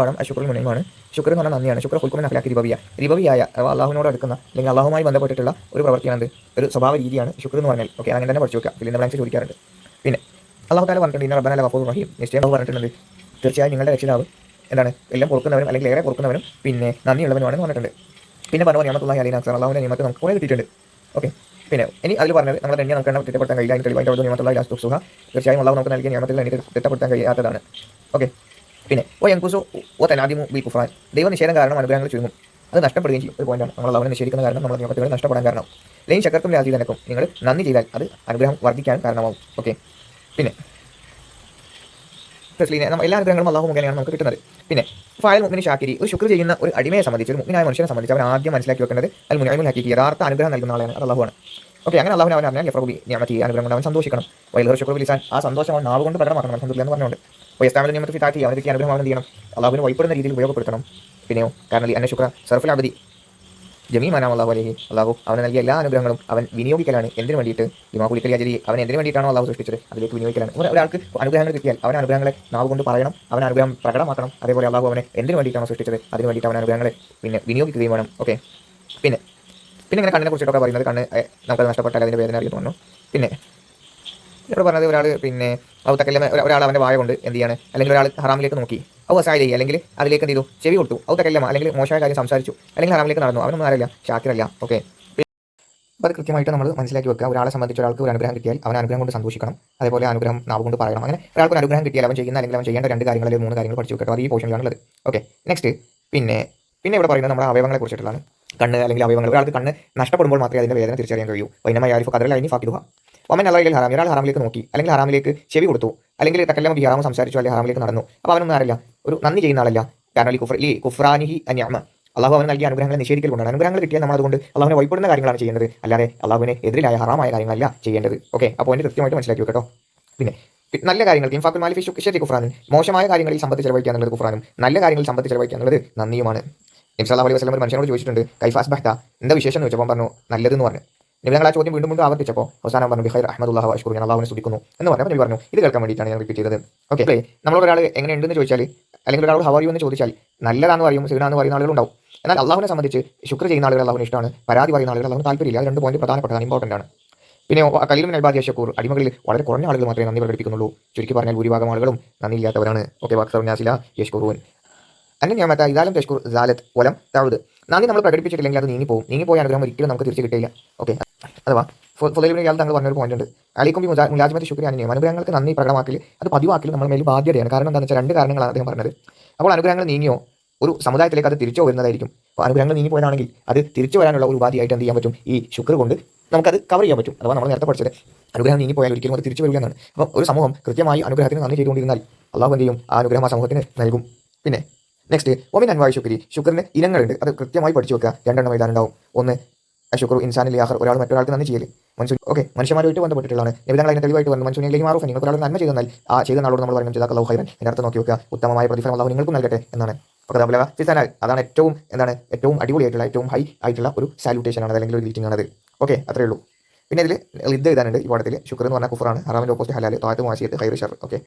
വേണം അശുക്രിൽ മുനിമാണ്. ശുക്ർ എന്ന് പറഞ്ഞാൽ നന്ദിയാണ്. ശുക്ര ഹുൽക്കുമൻ അഖലാക്കി റിബവിയ റിബവിയായ അഥവാ അള്ളാഹുവിനോട് അടുക്കുന്ന അല്ലെങ്കിൽ അള്ളാഹുമായി ബന്ധപ്പെട്ടിട്ടുള്ള ഒരു പ്രവർത്തിയാണ് ഒരു സ്വഭാവ രീതിയാണ് ശുക്ർ എന്ന് പറഞ്ഞാൽ. ഓക്കെ അങ്ങനെ തന്നെ പഠിച്ചു വെക്കുക. ഫിലിം ബ്ലാങ്ക്സ് ചോദിക്കാറുണ്ട്. പിന്നെ അള്ളാഹു താല പറഞ്ഞിട്ടുണ്ട് ഇന്ന റബ്ബന ഗഫൂർ റഹീം. നിശ്ചയം പറഞ്ഞിട്ടുണ്ട്. തീർച്ചയായും നിങ്ങളുടെ രക്ഷിതാവ് എന്താണ്? എല്ലാം കൊടുക്കുന്നവരും അല്ലെങ്കിൽ ഏറെ കൊടുക്കുന്നവരും പിന്നെ നന്ദിയുള്ളവനുമാണെന്ന് പറഞ്ഞിട്ടുണ്ട്. പിന്നെ പറഞ്ഞു നിയമത്തുള്ള അലീന അക്സർ അള്ളാഹുവിന്റെ നിയമത്തെ നമുക്ക് കുറേ കിട്ടിയിട്ടുണ്ട് ഓക്കെ പിന്നെ ഇനി അതിൽ പറഞ്ഞത് നമ്മൾ തന്നെ നമുക്ക് തിട്ടപ്പെടുത്താൻ കഴിയില്ല അതിന് തെളിവായിട്ട് നിയമത്തുള്ള ലാസ്റ്റ് സുഖ തീർച്ചയായും അള്ളാഹു നമുക്ക് നൽകിയ നിയമത്തിൽ എനിക്ക് തിട്ടപ്പെടുത്താൻ കഴിയാത്തതാണ്. ഓക്കെ പിന്നെ ഓ എങ്കുസു ഓ തനാദിമു ബി കുഫ്രാൻ ദൈവനിഷേധം കാരണം അനുഗ്രഹങ്ങൾ ചുരുങ്ങും. അത് നഷ്ടപ്പെടുകയും ചെയ്യും. ഒരു പോയിന്റാണ് നമ്മൾ അവനെ നിഷേധിക്കുന്ന കാരണം നമ്മൾ നിയമത്തിൽ നഷ്ടപ്പെടാൻ കാരണം. ലൈൻ ശക്കർക്കും രാജീതനക്കും നിങ്ങൾ നന്ദി ചെയ്താൽ അത് അനുഗ്രഹം വർദ്ധിക്കാൻ കാരണമാവും. ഓക്കെ പിന്നെ തസ്ലീനെ എല്ലാ അനുഗ്രഹങ്ങളും അള്ളാഹു മുഖേനയാണ് നമുക്ക് കിട്ടുന്നത്. പിന്നെ ഫയൽ മുഖിന് ഷാക്കിരി ഒരു ശുക്ർ ചെയ്യുന്ന ഒരു അടിമയെ സംബന്ധിച്ച് ഒരു മുഖിനായ മനുഷ്യനെ സംബന്ധിച്ച് അവൻ ആദ്യം മനസ്സിലാക്കി വെക്കേണ്ടത് അൽ മുനായ്മുൽ ഹക്കിക്ക് യഥാർത്ഥ അനുഗ്രഹം നൽകുന്ന ആളാണ്. അത് അള്ളാഹുവാണ്. ഓക്കെ അങ്ങനെ അള്ളാഹുവിനെ അവൻ അറിഞ്ഞാൽ യഫ്രബി നിയമത്തി അനുഗ്രഹം കൊണ്ട് അവൻ സന്തോഷിക്കണം വൈലർ ശുക്രബിലിസാൻ ആ സന്തോഷം അവൻ നാവുകൊണ്ട് പ്രകടമാക്കണം. അലഹമുല്ല എന്ന് പറഞ്ഞുകൊണ്ട്. വയസ്താമിന്റെ നിയമത്തിൽ ഫിതാറ്റി അവനെ കിട്ടിയ അനുഗ്രഹം ചെയ്യണം? അള്ളാഹുവിന് വൈപ്പെടുന്ന രീതിയിൽ ഉപയോഗപ്പെടുത്തണം. പിന്നെയോ കാരണം അന്ന ശുക്ര സർഫുൽ അബദി. ജമീ മനാം അള്ളാഹു അലഹി. അള്ളാഹു അവന് നൽകിയ എല്ലാ അനുഗ്രഹങ്ങളും അവൻ വിനിയോഗിക്കലാണ്. എന്തിനു വേണ്ടിയിട്ട്? ഇമാ കുളിക്കലി അജരി അവൻ എന്തിനു വേണ്ടിയിട്ടാണോ അള്ളാഹു സൃഷ്ടിച്ചത്? അതിലേക്ക് വിനിയോഗിക്കലാണ്. ഒരു- ഒരാൾക്ക് അനുഗ്രഹങ്ങൾ കിട്ടിയാൽ അവൻ അനുഗ്രഹങ്ങളെ നാവ് കൊണ്ട് പറയണം അവൻ അനുഗ്രഹം പ്രകടമാക്കണം. അതേപോലെ അള്ളാഹു അവനെ എന്തിനു വേണ്ടിയിട്ടാണോ സൃഷ്ടിച്ചത്? അതിനു വേണ്ടിയിട്ട് അവൻ അനുഗ്രഹങ്ങളെ പിന്നെ വിനിയോഗിക്കുകയും വേണം. ഓക്കെ. പിന്നെ പിന്നെ ഇങ്ങനെ കണ്ണിനെ കുറിച്ചിട്ടൊക്കെ പറയുന്നത് കണ്ണ് നമുക്ക് നഷ്ടപ്പെട്ടാൽ അതിന്റെ വേദന അറിയുന്നു പിന്നെ ഇവിടെ പറഞ്ഞത് ഒരാൾ പിന്നെ ഔത്തക്കല്ല ഒരാൾ അവന്റെ വായ കൊണ്ട് എന്ത് ചെയ്യാണ്? അല്ലെങ്കിൽ ഒരാൾ ഹറാമിലേക്ക് നോക്കി. അവ ചെയ്യുക അല്ലെങ്കിൽ അതിലേക്ക് എന്ത് ചെയ്തു? ചെവി കൊടുത്തു. ഔത്തക്കല്ലമ അല്ലെങ്കിൽ മോശമായ കാര്യം സംസാരിച്ചു. അല്ലെങ്കിൽ ഹറാമിലേക്ക് നടന്നു. അവനൊന്നും ആരല്ല. ഷാക്കിറല്ല ഓക്കെ. അപ്പോൾ അത് കൃത്യമായിട്ട് നമ്മൾ മനസ്സിലാക്കി വെക്കുക. ഒരാളെ സംബന്ധിച്ച് ഒരാൾക്ക് ഒരു അനുഗ്രഹം കിട്ടിയാൽ അവൻ അനുഗ്രഹം കൊണ്ട് സന്തോഷിക്കണം. അതേപോലെ അനുഗ്രഹം നാവ് കൊണ്ട് പറയണം. അങ്ങനെ ഒരാൾക്ക് ഒരു അനുഗ്രഹം കിട്ടിയാൽ അവൻ ചെയ്യുന്ന അല്ലെങ്കിൽ അവൻ ചെയ്യേണ്ട രണ്ട് കാര്യങ്ങൾ അല്ലെങ്കിൽ മൂന്ന് കാര്യങ്ങൾ പഠിച്ചു വെക്കട്ടോ അത് ഈ പോർഷനിലാണുള്ളത് ഓക്കെ. നെക്സ്റ്റ് പിന്നെ പിന്നെ ഇവിടെ പറയുന്നത് നമ്മുടെ അവയവങ്ങളെ കുറിച്ചിട്ടുള്ളതാണ്. കണ്ണ് അല്ലെങ്കിൽ അവയവങ്ങൾ. ഒരാൾക്ക് കണ്ണ് നഷ്ടപ്പെടുമ്പോൾ മാത്രമേ അതിന്റെ വേദന തിരിച്ചറിയാൻ കഴിയൂ. വൈനമായ ആരിഫ് അതിന് ഫാക്കിടുക ഒമൻ അല്ലെങ്കിൽ ഹറാം. ഒരാൾ ഹറാമിലേക്ക് നോക്കി അല്ലെങ്കിൽ ഹറാമിലേക്ക് ചെവി കൊടുത്തു അല്ലെങ്കിൽ തക്കല്ലം ബി ഹറാം സംസാരിച്ചു അല്ലെങ്കിൽ ഹറാമിലേക്ക് നടന്നു. അപ്പോൾ അവനൊന്നും ആരല്ല. ഒരു നന്ദി ചെയ്യുന്ന ആളല്ല. കാരണം ഈ കുഫർ ഈ കുഫ്രാനിഹി അന്യാമ. അള്ളാഹു അവന് നൽകിയ അനുഗ്രഹങ്ങളെ നിഷേധിക്കൽ കൊണ്ടാണ് അനുഗ്രഹങ്ങൾ കിട്ടിയാൽ നമ്മൾ അതുകൊണ്ട് അള്ളാഹുവിനെ വൈപ്പെടുന്ന കാര്യങ്ങളാണ് ചെയ്യുന്നത്. അല്ലാതെ അള്ളാഹുവിനെ എതിരായ ഹറാമായ കാര്യങ്ങളല്ല ചെയ്യേണ്ടത്. ഓക്കെ അപ്പോൾ അതിന് കൃത്യമായിട്ട് മനസ്സിലാക്കി വെക്കട്ടോ. പിന്നെ നല്ല കാര്യങ്ങൾക്ക് ഇൻഫാക്ട് മാലിഫി ഷുക്കിഷത്തി കുഫ്രാനും മോശമായ കാര്യങ്ങളിൽ സമ്പത്ത് ചെലവഴിക്കുക എന്നുള്ളത് കുഫ്രാനും. നല്ല കാര്യങ്ങളിൽ സമ്പത്ത് ചെലവഴിക്കുക എന്നുള്ളത് നന്ദിയുമാണ്. നബ്സല്ലാ അലൈഹി വസ്ലം ഒരു മനുഷ്യനോട് ചോദിച്ചിട്ടുണ്ട് കൈഫാസ് ബഹ്ത എന്താ വിശേഷം എന്ന് ചോദിച്ചപ്പോൾ പറഞ്ഞു നല്ലതെന്ന് പറഞ്ഞു. നിബിധങ്ങൾ ആ ചോദ്യം വീണ്ടും വീണ്ടും ആവർത്തിച്ചപ്പോൾ അവസാനം പറഞ്ഞു ബിഹൈർ അഹമ്മദുല്ലാഹ് അഷ്കുർ ഞാൻ അള്ളാഹുവിനെ സ്തുതിക്കുന്നു. എന്ന് പറഞ്ഞപ്പോൾ നബി പറഞ്ഞു ഇത് കേൾക്കാൻ വേണ്ടിയിട്ടാണ് ഞാൻ റിപ്പീറ്റ് ചെയ്തത്. ഓക്കെ നമ്മളോട് ഒരാൾ എങ്ങനെയുണ്ടെന്ന് ചോദിച്ചാൽ അല്ലെങ്കിൽ ഹവർ യു എന്ന് ചോദിച്ചാൽ നല്ലതാണെന്ന് പറയും സീനാന്ന് പറയുന്ന ആളുകളുണ്ടാവും എന്നാൽ അള്ളാഹുവിനെ സംബന്ധിച്ച് ശുക്ർ ചെയ്യുന്ന ആളുകൾ അള്ളാഹുവിന് ഇഷ്ടമാണ് പരാതി പറയുന്ന ആളുകൾ അള്ളാഹുന് താല്പര്യമില്ല. അത് രണ്ട് പോയിന്റ് പ്രധാനപ്പെട്ടതാണ് ഇമ്പോർട്ടന്റ് ആണ്. പിന്നെ കലീലും അൽബാദി ഷക്കൂർ അടിമകളിൽ വളരെ കുറഞ്ഞ ആളുകൾ മാത്രമേ നന്ദി പ്രകടിപ്പിക്കുന്നുള്ളൂ. ചുരുക്കി പറഞ്ഞാൽ ഭൂരിഭാഗം ആളുകളും നന്ദിയില്ലാത്തവരാണ്. ഓക്കെ വാക്സർ നാസില യഷ്കുറുവൻ അന്നെ ഞാൻ മറ്റാ ഇതാലും തഷ്കൂർ ജാലത്ത് വലം തഴുത് നന്ദി നമ്മൾ പ്രകടിപ്പിച്ചിട്ടില്ലെങ്കിൽ അത് നീങ്ങിപ്പോകും നീങ്ങിപ്പോയ അനുഗ്രഹം ഒരിക്കലും നമുക്ക് തിരിച്ചു കിട്ടില്ല ഓക്കെ അഥവാ ഫുലൈബിന് ഇയാൾ തങ്ങൾ പറഞ്ഞൊരു പോയിന്റ് ഉണ്ട്. അലിക്കും മുലാജിമത്ത് ശുക്രി അനുഗ്രഹം അനുഗ്രഹങ്ങൾക്ക് നന്ദി പ്രകടമാക്കൽ അത് പതിവാക്കൽ നമ്മൾ മേൽ ബാധ്യതയാണ്. കാരണം എന്താണെന്ന് വെച്ചാൽ രണ്ട് കാരണങ്ങളാണ് അദ്ദേഹം പറഞ്ഞത്. അപ്പോൾ അനുഗ്രഹങ്ങൾ നീങ്ങിയോ? ഒരു സമുദായത്തിലേക്ക് അത് തിരിച്ചു വരുന്നതായിരിക്കും. അപ്പോൾ അനുഗ്രഹങ്ങൾ നീങ്ങി പോയതാണെങ്കിൽ അത് തിരിച്ചു വരാനുള്ള ഒരു ഉപാധിയായിട്ട് എന്ത് ചെയ്യാൻ പറ്റും? ഈ ശുക്ർ കൊണ്ട് നമുക്കത് കവർ ചെയ്യാൻ പറ്റും. അഥവാ നമ്മൾ നേരത്തെ പഠിച്ചത് അനുഗ്രഹം നീങ്ങി പോയാൽ ഒരിക്കലും അത് തിരിച്ചു വരില്ല എന്നാണ്. അപ്പോൾ ഒരു സമൂഹം കൃത്യമായി അനുഗ്രഹത്തിന് നന്ദി ചെയ്തുകൊണ്ടിരുന്നാൽ അള്ളാഹു എന്ത് ചെയ്യും? ആ അനുഗ്രഹം ആ സമൂഹത്തിന് നൽകും. പിന്നെ നെക്സ്റ്റ് ഒമിൻ അൻവായ ശുക്രി. ശുക്രന് ഇനങ്ങളുണ്ട്. അത് കൃത്യമായി പഠിച്ചു വെക്കുക. രണ്ടെണ്ണം ഉണ്ടാവും ഒന്ന് അശുക്രു ഇൻസാനിൽ ആഹർ ഒരാൾ മറ്റൊരാൾക്ക് നന്ദി ചെയ്യൽ മനുഷ്യൻ ഓക്കെ മനുഷ്യന്മാരുമായിട്ട് ബന്ധപ്പെട്ടിട്ടുള്ളതാണ്. നിബിധങ്ങൾ അതിന് തെളിവായിട്ട് വന്നു. മനുഷ്യനിലേക്ക് മാറും നിങ്ങൾക്ക് ഒരാൾ നന്മ ചെയ്തെന്നാൽ ആ ചെയ്ത നാളോട് നമ്മൾ പറയുന്നത് ചെയ്താൽ ഹൈറൻ എന്നർത്ഥം നോക്കി വെക്കുക ഉത്തമമായ പ്രതിഫലം അള്ളാഹു നിങ്ങൾക്കും നൽകട്ടെ എന്നാണ്. കഥാബുലക ഫിസാനാൽ. അതാണ് ഏറ്റവും എന്താണ് ഏറ്റവും അടിപൊളിയായിട്ടുള്ള ഏറ്റവും ഹൈ ആയിട്ടുള്ള ഒരു സാല്യൂട്ടേഷൻ ആണ് അല്ലെങ്കിൽ ഒരു ഗ്രീറ്റിംഗ് ആണത്. ഓക്കെ അത്രേ ഉള്ളൂ. പിന്നെ ഇതിൽ ഇത് എഴുതാനുണ്ട് ഈ പാഠത്തിൽ ശുക്ർ എന്ന് പറഞ്ഞാൽ കുഫറാണ്. ഹറാമിന്റെ ഓപ്പോസിറ്റ് ഹലാൽ താഴത്ത് മാസിയത്ത് ഹൈർ ഷർ. ഓക്കെ.